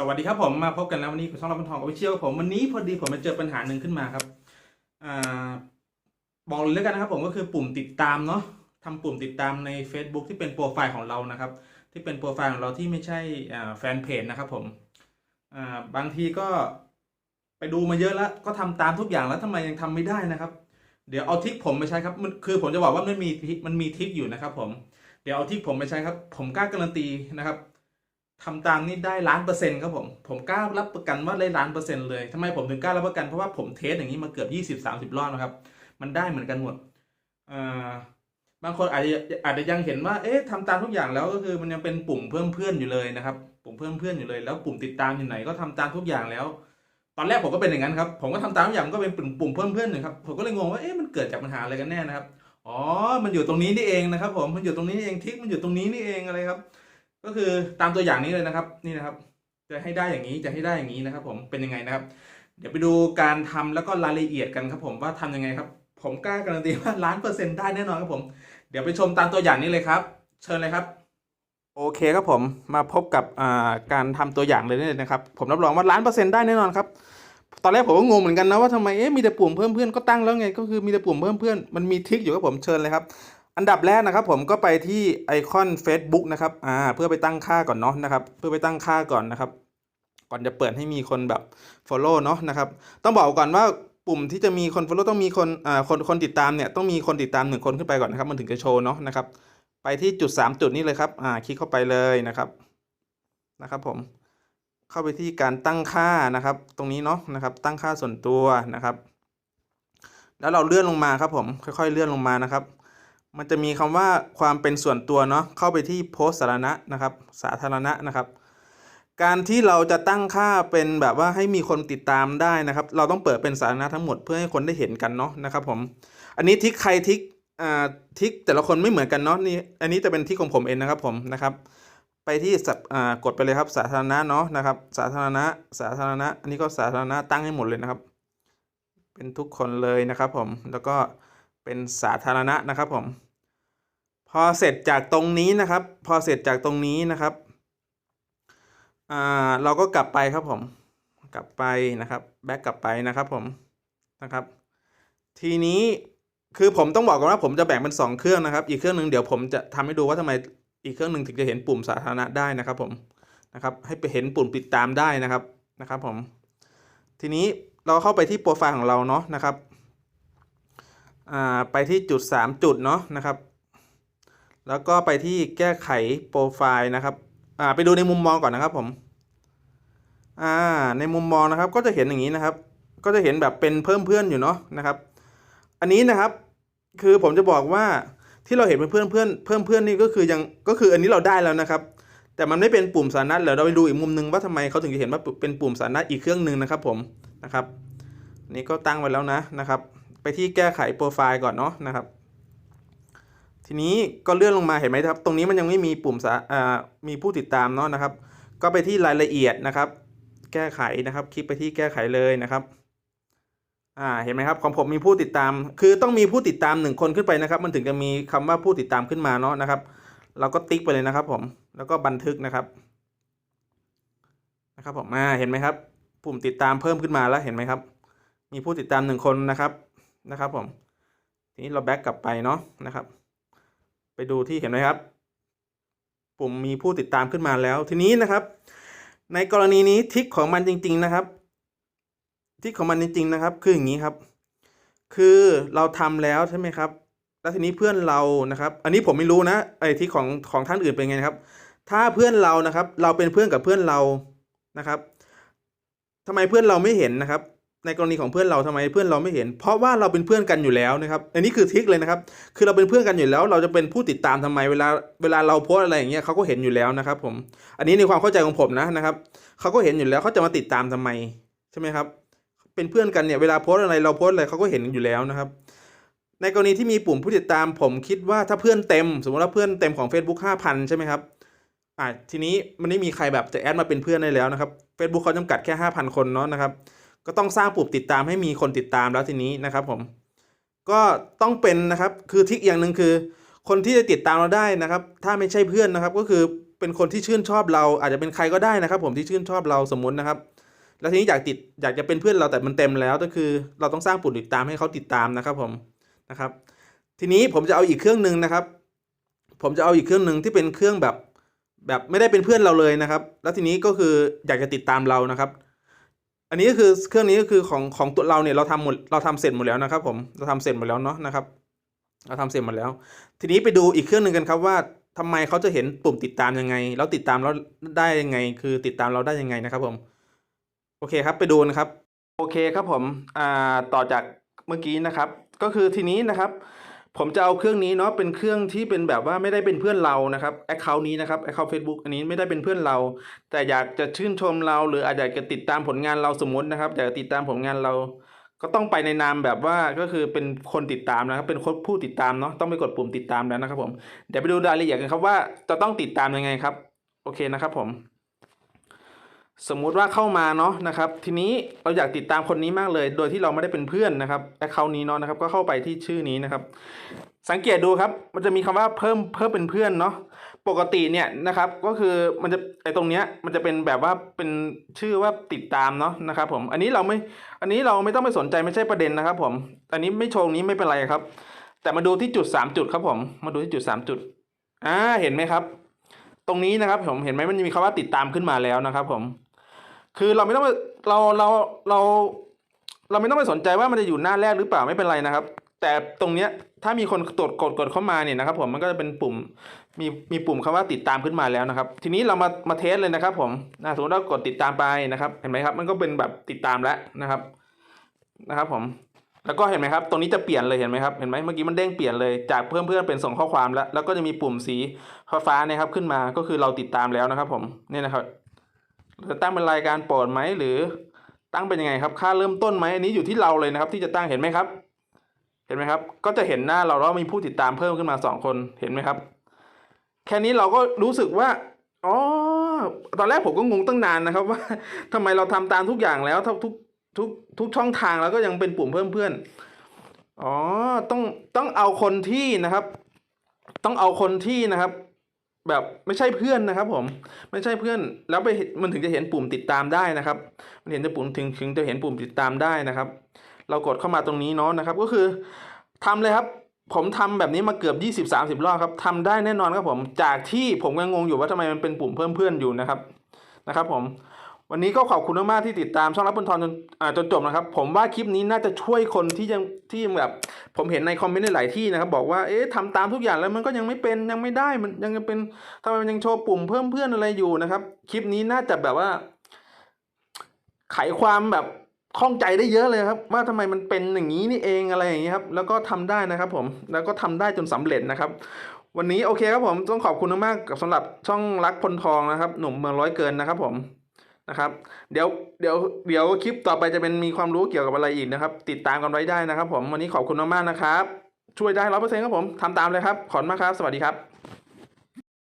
สวัสดีครับผมมาพบกันแล้ววันนี้กับช่องรับบันทองกับวิเชียวผมวันนี้พอดีผมมาเจอปัญหาหนึ่งขึ้นมาครับอ่าบอกเลยแล้วกันนะครับผมก็คือปุ่มติดตามเนาะทำปุ่มติดตามใน Facebook ที่เป็นโปรไฟล์ของเรานะครับ ที่เป็นโปรไฟล์ของเราที่ไม่ใช่อ่าแฟนเพจนะครับผมอ่าบางทีก็ไปดูมาเยอะแล้วก็ทำตามทุกอย่างแล้วทำไมยังทำไม่ได้นะครับ เดี๋ยวเอาทริกผมไปใช้ครับมันคือผมจะบอกว่ามันมีทริคมันมีทริกอยู่นะครับ ผมเดี๋ยวเอาทริกผมไปใช้ครับ ผมกล้าการันตีนะครับ ทำตามนี่ได้ล้านเปอร์เซ็นต์ครับผม ผมกล้ารับประกันว่าได้ล้านเปอร์เซ็นต์เลยทำไมผมถึงกล้ารับประกันเพราะว่าผมเทสอย่างนี้มาเกือบยี่สิบสามสิบรอบนะครับ มันได้เหมือนกันหมดอ่อบางคนอาจจะอาจจะยังเห็นว่า เอ๊ะทำตามทุกอย่างแล้วก็คือมันยังเป็นปุ่มเพิ่มเพื่อนอยู่เลยนะครับ ปุ่มเพิ่มเพื่อนอยู่เลย แล้วปุ่มติดตามอยู่ไหนก็ทำตามทุกอย่างแล้ว ตอนแรกผมก็เป็นอย่างนั้นครับ ผมก็ทำตามทุกอย่างมันก็เป็นปุ่มปุ่มเพิ่มเพื่อนหนึ่งครับ ผมก็เลยงงว่า เอ๊ะมันเกิดจากปัญหาอะไรกันแน่นะครับ อ๋อ มันอยู่ตรงนี้นี่เองนะครับ ผม มันอยู่ตรงนี้นี่เองทิกมันอยู่ตรงนี้นี่เองอะไรครับ ก็คือตามตัวอย่างนี้เลยนะครับนี่นะครับ จะให้ได้อย่างนี้จะให้ได้อย่างนี้นะครับ ผมเป็นยังไงนะครับ เดี๋ยวไปดูการทำแล้วก็รายละเอียดกันครับ ผมว่าทำยังไงครับ ผมกล้าการันตีว่าล้านเปอร์เซ็นต์ได้แน่นอนครับผมเดี๋ยวไปชมตามตัวอย่างนี้เลยครับ เชิญเลยครับ โอเคครับผมมาพบกับการทำตัวอย่างเลยนี่นะครับ ผมรับรองว่าล้านเปอร์เซ็นต์ได้แน่นอนครับตอนแรกผมก็งงเหมือนกันนะว่าทำไมเอ๊ะมีแต่ปุ่มเพิ่มเพื่อนก็ตั้งแล้วไงก็คือมีแต่ปุ่มเพิ่มเพื่อนมันมีทิคอยู่ครับผมเชิญเลยครับ อันดับแรกนะครับผมก็ไปที่ไอคอน Facebook นะครับอ่าเพื่อไปตั้งค่าก่อนเนาะนะครับ เพื่อไปตั้งค่าก่อนนะครับ ก่อนจะเปิดให้มีคนแบบ Follow เนาะนะครับ ต้องบอกก่อนว่าปุ่มที่จะมีคน Follow ต้องมีคนอ่าคนคนติดตามเนี่ยต้องมีคนติดตามหนึ่งคนขึ้นไปก่อนนะครับมันถึงจะโชว์เนาะนะครับ ไปที่จุด 3 จุดนี้เลยครับอ่าคลิกเข้าไปเลยนะครับนะครับ ผมเข้าไปที่การตั้งค่านะครับ ตรงนี้เนาะนะครับ ตั้งค่าส่วนตัวนะครับ แล้วเราเลื่อนลงมาครับผมค่อย ๆ เลื่อนลงมานะครับ มันจะมีคำว่าความเป็นส่วนตัวเนาะเข้าไปที่โพสสาธารณะนะครับ สาธารณะนะครับ การที่เราจะตั้งค่าเป็นแบบว่าให้มีคนติดตามได้นะครับ เราต้องเปิดเป็นสาธารณะทั้งหมดเพื่อให้คนได้เห็นกันเนาะนะครับผมอันนี้ทิกใครทิกอ่าทิกแต่ละคนไม่เหมือนกันเนาะนี่อันนี้จะเป็นทิกของผมเองนะครับผมนะครับ ไปที่สับอ่ากดไปเลยครับสาธารณะเนาะนะครับ สาธารณะสาธารณะอันนี้ก็สาธารณะตั้งให้หมดเลยนะครับ เป็นทุกคนเลยนะครับผมแล้วก็ เป็นสาธารณะนะครับผมพอเสร็จจากตรงนี้นะครับ พอเสร็จจากตรงนี้นะครับอ่าเราก็กลับไปครับผมกลับไปนะครับแบ็กกลับไปนะครับผมนะครับ ทีนี้คือผมต้องบอกก่อนว่าผมจะแบ่งเป็นสองเครื่องนะครับ อีกเครื่องหนึ่งเดี๋ยวผมจะทำให้ดูว่าทำไมอีกเครื่องหนึ่งถึงจะเห็นปุ่มสาธารณะได้นะครับผมนะครับ ให้ไปเห็นปุ่มติดตามได้นะครับนะครับผมทีนี้เราเข้าไปที่โปรไฟล์ของเราเนาะนะครับ ไปที่จุด 3 จุดเนาะนะครับ แล้วก็ไปที่แก้ไขโปรไฟล์นะครับไปดูในมุมมองก่อนนะครับผมในมุมมองนะครับก็จะเห็นอย่างนี้นะครับ ก็จะเห็นแบบเป็นเพิ่มเพื่อนอยู่เนาะนะครับ อันนี้นะครับคือผมจะบอกว่าที่เราเห็นเป็นเพื่อนเพื่อนเพิ่มเพื่อนนี่ก็คือยังก็คืออันนี้เราได้แล้วนะครับ แต่มันไม่เป็นปุ่มสาธาระเดี๋ยวเราไปดูอีกมุมหนึงว่าทำไมเขาถึงจะเห็นว่าเป็นปุ่มสาธาระอีกเครื่องหนึ่งนะครับผมนะครับนนี้ก็ตั้งไว้แล้วนะนะครับ ไปที่แก้ไขโปรไฟล์ก่อนเนาะนะครับ ทีนี้ก็เลื่อนลงมาเห็นไหมครับ ตรงนี้มันยังไม่มีปุ่มสามีผู้ติดตามเนาะนะครับ ก็ไปที่รายละเอียดนะครับ แก้ไขนะครับ คลิกไปที่แก้ไขเลยนะครับ่าเห็นไหมครับของผมมีผู้ติดตาม คือต้องมีผู้ติดตามหนึ่งคนขึ้นไปนะครับ มันถึงจะมีคำว่าผู้ติดตามขึ้นมาเนาะนะครับ เราก็ติ๊กไปเลยนะครับผมแล้วก็บันทึกนะครับนะครับผมอ่าเห็นไหมครับ ปุ่มติดตามเพิ่มขึ้นมาแล้วเห็นไหมครับ มีผู้ติดตามหนึ่งคนนะครับ นะครับผม ทีนี้เราแบ็กกลับไปเนาะนะครับ ไปดูที่เห็นไหมครับ ปุ่มมีผู้ติดตามขึ้นมาแล้ว ทีนี้นะครับ ในกรณีนี้ทิกของมันจริง ๆนะครับ ทิกของมันจริง ๆ นะครับ คืออย่างนี้ครับ คือเราทำแล้วใช่ไหมครับแล้วทีนี้เพื่อนเรานะครับ อันนี้ผมไม่รู้นะไอ้ที่ของของท่านอื่นเป็นไงนะครับ ถ้าเพื่อนเรานะครับ เราเป็นเพื่อนกับเพื่อนเรานะครับทำไมเพื่อนเราไม่เห็นนะครับ ในกรณีของเพื่อนเราทำไมเพื่อนเราไม่เห็น เพราะว่าเราเป็นเพื่อนกันอยู่แล้วนะครับอันนี้คือทริคเลยนะครับ คือเราเป็นเพื่อนกันอยู่แล้ว เราจะเป็นผู้ติดตามทำไมเวลาเวลาเราโพสอะไรอย่างเงี้ยเขาก็เห็นอยู่แล้วนะครับ ผม อันนี้ในความเข้าใจของผมนะนะครับเขาก็เห็นอยู่แล้วเขาจะมาติดตามทำไมใช่ไหมครับ เป็นเพื่อนกันเนี่ยเวลาโพสอะไรเราโพสอะไรเขาก็เห็นอยู่แล้วนะครับ ในกรณีที่มีปุ่มผู้ติดตาม ผมคิดว่าถ้าเพื่อนเต็ม สมมติว่าเพื่อนเต็มของ Facebook 5,000 ใช่ไหมครับอ่าทีนี้มันไม่มีใครแบบจะแอดมาเป็นเพื่อนได้แล้วนะครับ Facebook เขาจำกัดแค่ 5,000 คนเนาะนะครับ ก็ต้องสร้างปุ่มติดตามให้มีคนติดตามแล้วทีนี้นะครับผมก็ต้องเป็นนะครับคือทิกอย่างหนึ่งคือ คนที่จะติดตามเราได้นะครับ ถ้าไม่ใช่เพื่อนนะครับ ก็คือเป็นคนที่ชื่นชอบเรา อาจจะเป็นใครก็ได้นะครับ ผมที่ชื่นชอบเราสมมุตินะครับ แล้วทีนี้อยากติดอยากจะเป็นเพื่อนเราแต่มันเต็มแล้วก็คือ เราต้องสร้างปุ่มติดตามให้เขาติดตามนะครับผมนะครับ ทีนี้ผมจะเอาอีกเครื่องหนึ่งนะครับ ผมจะเอาอีกเครื่องหนึ่งที่เป็นเครื่องแบบแบบไม่ได้เป็นเพื่อนเราเลยนะครับ แล้วทีนี้ก็คืออยากจะติดตามเรานะครับ อันนี้ก็คือเครื่องนี้ก็คือของของตัวเราเนี่ยเราทำหมดเราทำเสร็จหมดแล้วนะครับ ผมเราทำเสร็จหมดแล้วเนาะนะครับ เราทำเสร็จหมดแล้ว ทีนี้ไปดูอีกเครื่องหนึ่งกันครับว่าทำไมเขาจะเห็นปุ่มติดตามยังไง แล้วติดตามเราได้ยังไง คือติดตามเราได้ยังไงนะครับ ผม โอเคครับไปดูนะครับ โอเคครับผมอ่าต่อจากเมื่อกี้นะครับ ก็คือทีนี้นะครับ ผมจะเอาเครื่องนี้เนาะเป็นเครื่องที่เป็นแบบว่าไม่ได้เป็นเพื่อนเรานะครับแอคเคาท์นี้นะครับแอคเคาท์เฟซบุ๊กอันนี้ไม่ได้เป็นเพื่อนเรา แต่อยากจะชื่นชมเราหรืออาจจะจะติดตามผลงานเราสมมตินะครับอยากจะติดตามผลงานเรา ก็ต้องไปในนามแบบว่าก็คือเป็นคนติดตามนะครับ เป็นคนผู้ติดตามเนาะต้องไปกดปุ่มติดตามแล้วนะครับผมเดี๋ยวไปดูรายละเอียดกันครับว่าจะต้องติดตามยังไงครับ โอเคนะครับผม สมมุติว่าเข้ามาเนาะนะครับทีนี้เราอยากติดตามคนนี้มากเลย โดยที่เราไม่ได้เป็นเพื่อนนะครับแอคเคาท์นี้เนาะนะครับก็เข้าไปที่ชื่อนี้นะครับ สังเกตดูครับมันจะมีคำว่าเพิ่มเพิ่มเป็นเพื่อนเนาะปกติเนี่ยนะครับก็คือมันจะไอตรงเนี้ยมันจะเป็นแบบว่าเป็นชื่อว่าติดตามเนาะนะครับผมอันนี้เราไม่อันนี้เราไม่ต้องไปสนใจไม่ใช่ประเด็นนะครับผมอันนี้ไม่โชว์นี้ไม่เป็นไรครับ แต่มาดูที่จุดสามจุดครับผมมาดูที่จุดสามจุดอ่าเห็นไหมครับ ตรงนี้นะครับผมเห็นไหมมันจะมีคำว่าติดตามขึ้นมาแล้วนะครับผม คือเราไม่ต้องเราเราเราเราไม่ต้องไปสนใจว่ามันจะอยู่หน้าแรกหรือเปล่าไม่เป็นไรนะครับ แต่ตรงเนี้ยถ้ามีคนกดกดกดเข้ามาเนี่ยนะครับ ผมมันก็จะเป็นปุ่มมีมีปุ่มคำว่าติดตามขึ้นมาแล้วนะครับ ทีนี้เรามามาเทสเลยนะครับ ผมนะสมมติเรากดติดตามไปนะครับ เห็นไหมครับ มันก็เป็นแบบติดตามแล้วนะครับนะครับ ผม แล้วก็เห็นไหมครับ ตรงนี้จะเปลี่ยนเลยเห็นไหมครับเห็นไหมเมื่อกี้มันเด้งเปลี่ยนเลยจากเพื่อนเพื่อนเป็นส่งข้อความแล้วแล้วก็จะมีปุ่มสีฟ้าเนะครับขึ้นมาก็คือเราติดตามแล้วนะครับ ผมนี่นะครับ จะตั้งเป็นรายการโปรดไหมหรือตั้งเป็นยังไงครับ ค่าเริ่มต้นไหมอันนี้อยู่ที่เราเลยนะครับ ที่จะตั้งเห็นไหมครับ เห็นไหมครับ ก็จะเห็นหน้าเราแล้วมีผู้ติดตามเพิ่มขึ้นมาสองคนเห็นไหมครับ แค่นี้เราก็รู้สึกว่าอ๋อตอนแรกผมก็งงตั้งนานนะครับ ว่าทำไมเราทำตามทุกอย่างแล้วทุกทุกทุกทุกช่องทางแล้วก็ยังเป็นปุ่มเพิ่มเพื่อนอ๋อต้องต้องเอาคนที่นะครับ ต้องเอาคนที่นะครับ แบบไม่ใช่เพื่อนนะครับ ผมไม่ใช่เพื่อนแล้วไปมันถึงจะเห็นปุ่มติดตามได้นะครับ มันเห็นจะปุ่มถึงถึงจะเห็นปุ่มติดตามได้นะครับ เรากดเข้ามาตรงนี้เนาะนะครับ ก็คือทำเลยครับ ผมทำแบบนี้มาเกือบยี่สิบสามสิบรอบครับทำได้แน่นอนครับผมจากที่ผมยังงงอยู่ว่าทำไมมันเป็นปุ่มเพิ่มเพื่อนอยู่นะครับนะครับ ผม วันนี้ก็ขอบคุณมากๆที่ติดตามช่องรับบนทอนจนจนจบนะครับ ผมว่าคลิปนี้น่าจะช่วยคนที่ยังที่ยังแบบ ผมเห็นในคอมเมนต์ในหลายที่นะครับบอกว่าเอ๊ะทำตามทุกอย่างแล้วมันก็ยังไม่เป็นยังไม่ได้มันยังเป็นทำไมมันยังโชว์ปุ่มเพิ่มเพื่อนอะไรอยู่นะครับ คลิปนี้น่าจะแบบว่า ไขความแบบข้องใจได้เยอะเลยครับ ว่าทำไมมันเป็นอย่างนี้นี่เองอะไรอย่างนี้ครับ แล้วก็ทำได้นะครับผมแล้วก็ทำได้จนสำเร็จนะครับวันนี้โอเคครับผมต้องขอบคุณมากๆกับสำหรับช่องรักพลทองนะครับ หนุ่มเมืองร้อยเกินนะครับผม นะครับเดี๋ยวเดี๋ยวเดี๋ยวคลิปต่อไปจะเป็นมีความรู้เกี่ยวกับอะไรอีกนะครับ ติดตามกันไว้ได้นะครับ ผมวันนี้ขอบคุณมากๆนะครับ ช่วยได้ร้อยเปอร์เซ็นต์ครับผมทำตามเลยครับขอบคุณมากครับ สวัสดีครับ